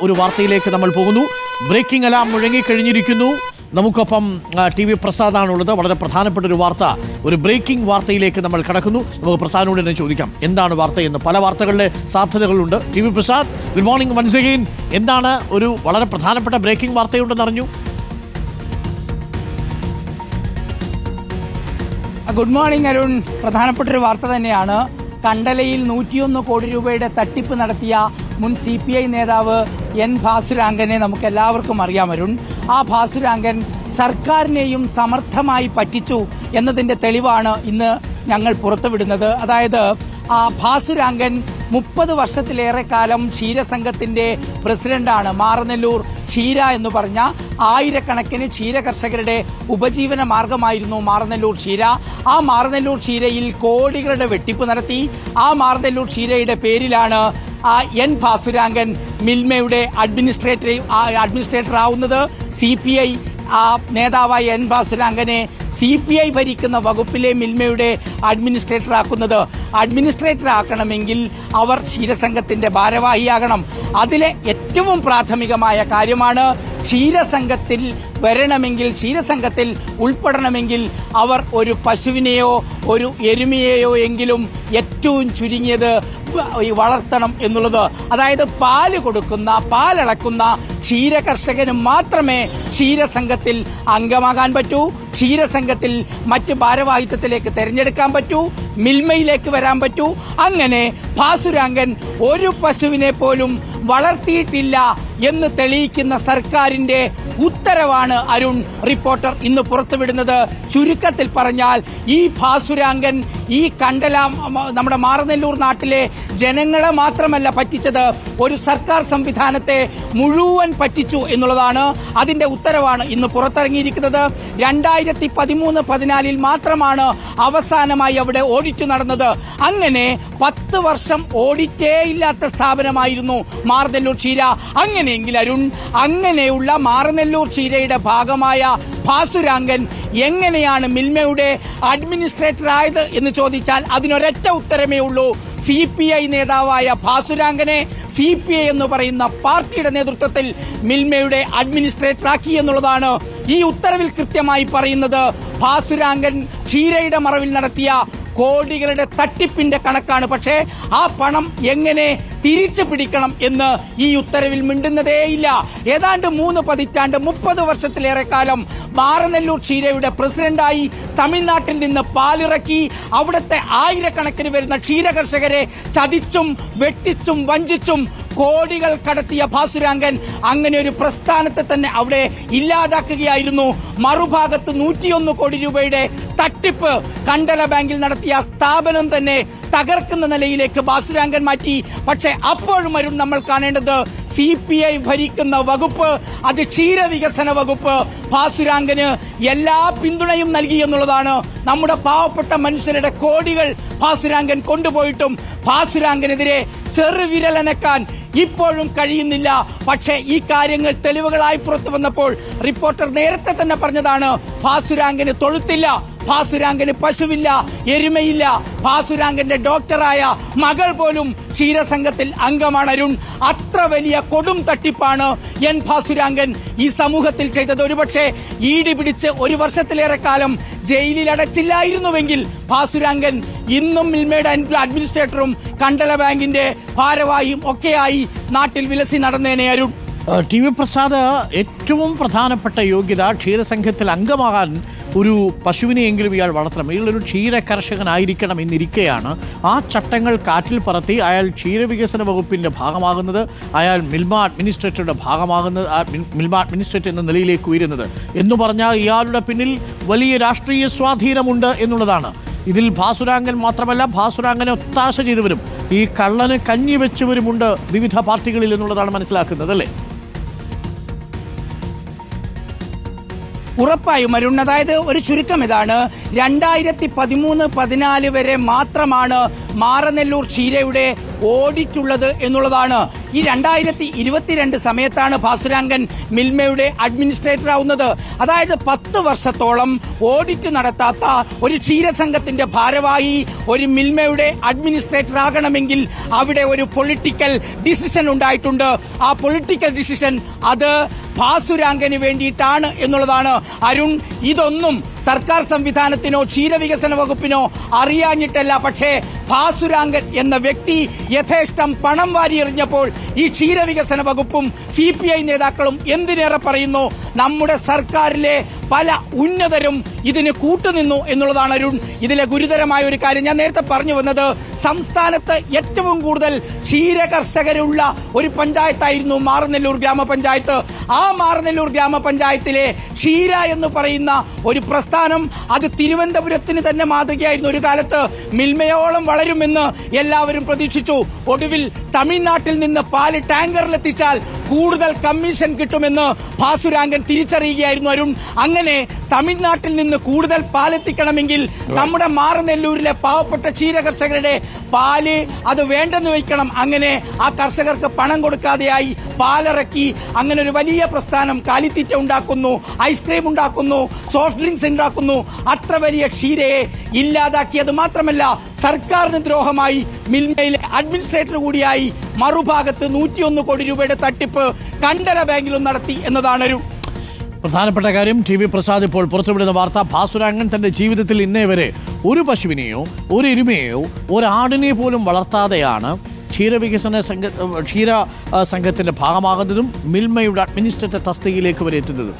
ഒരു വാർത്തയിലേക്ക് നമ്മൾ പോകുന്നു. ബ്രേക്കിംഗ് അലാം മുഴങ്ങിക്കഴിഞ്ഞിരിക്കുന്നു. നമുക്കൊപ്പം ടി വി പ്രസാദാണുള്ളത്. വളരെ പ്രധാനപ്പെട്ട ഒരു വാർത്ത. ഒരു ബ്രേക്കിംഗ് വാർത്തയിലേക്ക് നമ്മൾ കടക്കുന്നു. നമുക്ക് പ്രസാദിനോട് തന്നെ ചോദിക്കാം. എന്താണ് വാർത്ത എന്ന്. പല വാർത്തകളുടെ സാധ്യതകളുണ്ട്. T V Prasad good morning once എന്താണ് ഒരു വളരെ പ്രധാനപ്പെട്ട ബ്രേക്കിംഗ് വാർത്തയുണ്ടെന്ന് അറിഞ്ഞു? Good morning Arun. പ്രധാനപ്പെട്ട ഒരു വാർത്ത തന്നെയാണ്. കണ്ടലയിൽ നൂറ്റിയൊന്ന് കോടി രൂപയുടെ തട്ടിപ്പ് നടത്തിയ മുൻ സി പി ഐ നേതാവ് എൻ ഭാസുരാങ്കനെ നമുക്ക് എല്ലാവർക്കും അറിയാമരുൺ ആ ഭാസുരാങ്കൻ സർക്കാരിനെയും സമർത്ഥമായി പറ്റിച്ചു എന്നതിന്റെ തെളിവാണ് ഇന്ന് ഞങ്ങൾ പുറത്തുവിടുന്നത്. അതായത് ആ ഭാസുരാങ്കൻ മുപ്പത് വർഷത്തിലേറെ കാലം ക്ഷീരസംഘത്തിന്റെ പ്രസിഡന്റാണ്. മാറനെല്ലൂർ ക്ഷീര എന്ന് പറഞ്ഞ ആയിരക്കണക്കിന് ക്ഷീര കർഷകരുടെ ഉപജീവന മാർഗമായിരുന്നു മാറനെല്ലൂർ ക്ഷീര. ആ മാറനെല്ലൂർ ക്ഷീരയിൽ കോടികളുടെ വെട്ടിപ്പ് നടത്തി. ആ മാറനെല്ലൂർ ക്ഷീരയുടെ പേരിലാണ് എൻ ഭാസുരാങ്കൻ മിൽമയുടെ അഡ്മിനിസ്ട്രേറ്റർ അഡ്മിനിസ്ട്രേറ്റർ ആവുന്നത് സി പി ഐ നേതാവായ എൻ ഭാസുരാങ്കനെ സി പി ഐ ഭരിക്കുന്ന വകുപ്പിലെ മിൽമയുടെ അഡ്മിനിസ്ട്രേറ്റർ ആക്കുന്നത്. അഡ്മിനിസ്ട്രേറ്റർ ആക്കണമെങ്കിൽ അവർ ക്ഷീരസംഘത്തിന്റെ ഭാരവാഹിയാകണം. അതിലെ ഏറ്റവും പ്രാഥമികമായ കാര്യമാണ് ക്ഷീരസംഘത്തിൽ വരണമെങ്കിൽ ക്ഷീരസംഘത്തിൽ ഉൾപ്പെടണമെങ്കിൽ അവർ ഒരു പശുവിനെയോ ഒരു എരുമയെയോ എങ്കിലും ഏറ്റവും ചുരുങ്ങിയത് വളർത്തണം എന്നുള്ളത്. അതായത് പാൽ കൊടുക്കുന്ന പാലളക്കുന്ന ക്ഷീര കർഷകന് മാത്രമേ ക്ഷീരസംഘത്തിൽ അംഗമാകാൻ പറ്റൂ ക്ഷീരസംഘത്തിൽ മറ്റ് ഭാരവാഹിത്വത്തിലേക്ക് തെരഞ്ഞെടുക്കാൻ പറ്റൂ മിൽമയിലേക്ക് വരാൻ പറ്റൂ. അങ്ങനെ ഭാസുരാങ്കൻ ഒരു പശുവിനെ പോലും വളർത്തിയിട്ടില്ല എന്ന് തെളിയിക്കുന്ന സർക്കാരിന്റെ ഉത്തരവാണ് അരുൺ റിപ്പോർട്ടർ ഇന്ന് പുറത്തുവിടുന്നത്. ചുരുക്കത്തിൽ പറഞ്ഞാൽ ഈ ഭാസുരാങ്കൻ ഈ കണ്ടല നമ്മുടെ മാറനെല്ലൂർ നാട്ടിലെ ജനങ്ങളെ മാത്രമല്ല പറ്റിച്ചത് ഒരു സർക്കാർ സംവിധാനത്തെ മുഴുവൻ പറ്റിച്ചു എന്നുള്ളതാണ്. അതിന്റെ ഉത്തരവാണ് ഇന്ന് പുറത്തിറങ്ങിയിരിക്കുന്നത്. രണ്ടായിരത്തി പതിമൂന്ന് പതിനാലിൽ മാത്രമാണ് അവസാനമായി അവിടെ ഓഡിറ്റ് നടന്നത്. അങ്ങനെ പത്ത് വർഷം ഓഡിറ്റേ ഇല്ലാത്ത സ്ഥാപനമായിരുന്നു മാറനെല്ലൂർ ക്ഷീര അങ്ങനെയെങ്കിൽ അരുൺ അങ്ങനെയുള്ള മാറനെല്ലൂർ ചീരയുടെ ഭാഗമായ ഭാസുരാങ്കൻ എങ്ങനെയാണ് മിൽമയുടെ അഡ്മിനിസ്ട്രേറ്റർ ആയത് എന്ന് ചോദിച്ചാൽ അതിനൊരൊറ്റ ഉത്തരമേ ഉള്ളൂ. സി പി ഐ നേതാവായ ഭാസുരാങ്കനെ സി പി ഐ എന്ന് പറയുന്ന പാർട്ടിയുടെ നേതൃത്വത്തിൽ മിൽമയുടെ അഡ്മിനിസ്ട്രേറ്റർ ആക്കി എന്നുള്ളതാണ്. ഈ ഉത്തരവിൽ കൃത്യമായി പറയുന്നത് ഭാസുരാങ്കൻ ക്ഷീരയുടെ മറവിൽ നടത്തിയ കോടികളുടെ തട്ടിപ്പിന്റെ കണക്കാണ്. പക്ഷേ ആ പണം എങ്ങനെ തിരിച്ചു പിടിക്കണം എന്ന് ഈ ഉത്തരവിൽ മിണ്ടുന്നതേയില്ല. ഏതാണ്ട് മൂന്ന് പതിറ്റാണ്ട് മുപ്പത് വർഷത്തിലേറെ കാലം മാറനെല്ലൂർ ക്ഷീരയുടെ പ്രസിഡന്റായി തമിഴ്നാട്ടിൽ നിന്ന് പാലിറക്കി അവിടുത്തെ ആയിരക്കണക്കിന് വരുന്ന ക്ഷീര കർഷകരെ ചതിച്ചും വെട്ടിച്ചും വഞ്ചിച്ചും കോടികൾ കടത്തിയ ഭാസുരാംഗൻ അങ്ങനെ ഒരു പ്രസ്ഥാനത്തെ തന്നെ അവിടെ ഇല്ലാതാക്കുകയായിരുന്നു. മറുഭാഗത്ത് നൂറ്റിയൊന്ന് കോടി രൂപയുടെ തട്ടിപ്പ് കണ്ടല ബാങ്കിൽ നടത്തിയ സ്ഥാപനം തന്നെ തകർക്കുന്ന നിലയിലേക്ക് ബാസുരാങ്കൻ മാറ്റി. പക്ഷെ അപ്പോഴും വരും നമ്മൾ കാണേണ്ടത് സി പി ഐ ഭരിക്കുന്ന വകുപ്പ് അത് ക്ഷീരവികസന വകുപ്പ്. ഭാസുരാങ്കന് എല്ലാ പിന്തുണയും നൽകി എന്നുള്ളതാണ് നമ്മുടെ പാവപ്പെട്ട മനുഷ്യരുടെ കോടികൾ ഭാസുരാങ്കൻ കൊണ്ടുപോയിട്ടും ഭാസുരാങ്കനെതിരെ ചെറുവിരലനക്കാൻ ഇപ്പോഴും കഴിയുന്നില്ല. പക്ഷേ ഈ കാര്യങ്ങൾ തെളിവുകളായി പുറത്തു വന്നപ്പോൾ റിപ്പോർട്ടർ നേരത്തെ തന്നെ പറഞ്ഞതാണ് ഭാസുരാങ്കന് തൊഴുത്തില്ല. ഭാസുരാങ്കന് പശുവില്ല എരുമയില്ല. ഭാസുരാങ്കന്റെ ഡോക്ടറായ മകൾ പോലും ക്ഷീരസംഘത്തിൽ അംഗമാണ് അരുൺ. അത്ര വലിയ കൊടും തട്ടിപ്പാണ് എൻ ഭാസുരാങ്കൻ ഈ സമൂഹത്തിൽ ചെയ്തത്. ഒരുപക്ഷെ ഈടി പിടിച്ച് ഒരു വർഷത്തിലേറെ കാലം ജയിലിൽ അടച്ചില്ലായിരുന്നുവെങ്കിൽ ഭാസുരാങ്കൻ ഇന്നും മിൽമയുടെ അഡ്മിനിസ്ട്രേറ്ററും കണ്ടല ബാങ്കിന്റെ ഭാരവാഹിയും ഒക്കെയായി നാട്ടിൽ വിലസി നടന്നേനെ അരുൺ. ടി വി പ്രസാദ് ഏറ്റവും പ്രധാനപ്പെട്ട യോഗ്യത ക്ഷീരസംഘത്തിൽ അംഗമാകാൻ ഒരു പശുവിനെയെങ്കിലും ഇയാൾ വളർത്തണം. ഇയാളൊരു ക്ഷീര കർഷകനായിരിക്കണം എന്നിരിക്കെയാണ് ആ ചട്ടങ്ങൾ കാറ്റിൽ പറത്തി അയാൾ ക്ഷീരവികസന വകുപ്പിന്റെ ഭാഗമാകുന്നത് അയാൾ മിൽമ അഡ്മിനിസ്ട്രേറ്ററുടെ ഭാഗമാകുന്നത് മിൽമ അഡ്മിനിസ്ട്രേറ്റർ എന്ന നിലയിലേക്ക് ഉയരുന്നത്. എന്ന് പറഞ്ഞാൽ ഇയാളുടെ പിന്നിൽ വലിയ രാഷ്ട്രീയ സ്വാധീനമുണ്ട് എന്നുള്ളതാണ്. ഇതിൽ ഭാസുരാങ്കൻ മാത്രമല്ല ഭാസുരാങ്കനെ ഒത്താശ ചെയ്തവരും ഈ കള്ളന് കഞ്ഞി വെച്ചവരുമുണ്ട് വിവിധ പാർട്ടികളിൽ എന്നുള്ളതാണ് മനസ്സിലാക്കുന്നത് അല്ലേ? ഉറപ്പായും അരുൺ അതായത് ഒരു ചുരുക്കം ഇതാണ്. രണ്ടായിരത്തി പതിമൂന്ന് പതിനാല് വരെ മാത്രമാണ് മാറനെല്ലൂർ ക്ഷീരയുടെ ഉള്ളത് എന്നുള്ളതാണ്. ഈ രണ്ടായിരത്തി ഇരുപത്തിരണ്ട് സമയത്താണ് ഭാസുരാങ്കൻ മിൽമയുടെ അഡ്മിനിസ്ട്രേറ്റർ ആവുന്നത്. അതായത് പത്ത് വർഷത്തോളം ഓഡിറ്റ് നടത്താത്ത ഒരു ക്ഷീരസംഘത്തിന്റെ ഭാരവാഹി ഒരു മിൽമയുടെ അഡ്മിനിസ്ട്രേറ്റർ ആകണമെങ്കിൽ അവിടെ ഒരു പൊളിറ്റിക്കൽ ഡിസിഷൻ ഉണ്ടായിട്ടുണ്ട്. ആ പൊളിറ്റിക്കൽ ഡിസിഷൻ അത് ഭാസുരാങ്കന് വേണ്ടിയിട്ടാണ് എന്നുള്ളതാണ് അരുൺ. ഇതൊന്നും സർക്കാർ സംവിധാനത്തിനോ ക്ഷീരവികസന വകുപ്പിനോ അറിയാഞ്ഞിട്ടല്ല. പക്ഷേ ഭാസുരാങ്കൻ എന്ന വ്യക്തി യഥേഷ്ടം പണം വാരിയെറിഞ്ഞപ്പോൾ ഈ ക്ഷീരവികസന വകുപ്പും സി പി ഐ നേതാക്കളും എന്തിനേറെ പറയുന്നു? നമ്മുടെ സർക്കാരിലെ പല ഉന്നതരും ഇതിന് കൂട്ടുനിന്നു എന്നുള്ളതാണ് അരുൺ. ഇതിലെ ഗുരുതരമായ ഒരു കാര്യം ഞാൻ നേരത്തെ പറഞ്ഞു വന്നത്. സംസ്ഥാനത്ത് ഏറ്റവും കൂടുതൽ ക്ഷീരകർഷകരുള്ള ഒരു പഞ്ചായത്തായിരുന്നു മാറനെല്ലൂർ ഗ്രാമപഞ്ചായത്ത്. ആ മാറനെല്ലൂർ ഗ്രാമപഞ്ചായത്തിലെ ക്ഷീര എന്ന് പറയുന്ന ഒരു പ്രസ്ഥാനം അത് തിരുവനന്തപുരത്തിന് തന്നെ മാതൃകയായിരുന്നു. ഒരു കാലത്ത് മിൽമയോളം വളരുമെന്ന് എല്ലാവരും പ്രതീക്ഷിച്ചു. ഒടുവിൽ തമിഴ്നാട്ടിൽ നിന്ന് പാൽ ടാങ്കറിലെത്തിച്ചാൽ കൂടുതൽ കമ്മീഷൻ കിട്ടുമെന്ന് ഭാസുരാങ്കൻ തിരിച്ചറിയുകയായിരുന്നു അരുൺ. അങ്ങനെ തമിഴ്നാട്ടിൽ നിന്ന് കൂടുതൽ പാലെത്തിക്കണമെങ്കിൽ നമ്മുടെ മാറനെല്ലൂരിലെ പാവപ്പെട്ട ക്ഷീര കർഷകരുടെ പാൽ അത് വേണ്ടെന്ന് വയ്ക്കണം. അങ്ങനെ ആ കർഷകർക്ക് പണം കൊടുക്കാതെയായി പാലിറക്കി അങ്ങനെ ഒരു വലിയ പ്രസ്ഥാനം കാലിത്തീറ്റ ഉണ്ടാക്കുന്നു ഐസ്ക്രീം ഉണ്ടാക്കുന്നു സോഫ്റ്റ് ഡ്രിങ്ക്സ് ഉണ്ടാക്കുന്നു. അത്ര വലിയ ക്ഷീരയെ ഇല്ലാതാക്കിയത് മാത്രമല്ല സർക്കാരിന് ദ്രോഹമായി മിൽമയിലെ അഡ്മിനിസ്ട്രേറ്റർ കൂടിയായി മറുഭാഗത്ത് നൂറ്റിയൊന്ന് കോടി രൂപയുടെ തട്ടിപ്പ് കണ്ടന ബാങ്കിലും നടത്തി എന്നതാണ് ഒരു പ്രധാനപ്പെട്ട കാര്യം ടി വി പ്രസാദ് ഇപ്പോൾ പുറത്തുവിടുന്ന വാർത്ത ഭാസുരാംഗൻ തന്റെ ജീവിതത്തിൽ ഇന്നേ വരെ ഒരു പശുവിനെയോ ഒരു എരുമയെയോ ഒരാടിനെ പോലും വളർത്താതെയാണ് ക്ഷീരവികസന സംഘ ക്ഷീര സംഘത്തിന്റെ ഭാഗമാകുന്നതും മിൽമയുടെ അഡ്മിനിസ്ട്രേറ്റർ തസ്തികയിലേക്ക് വരെ എത്തുന്നതും.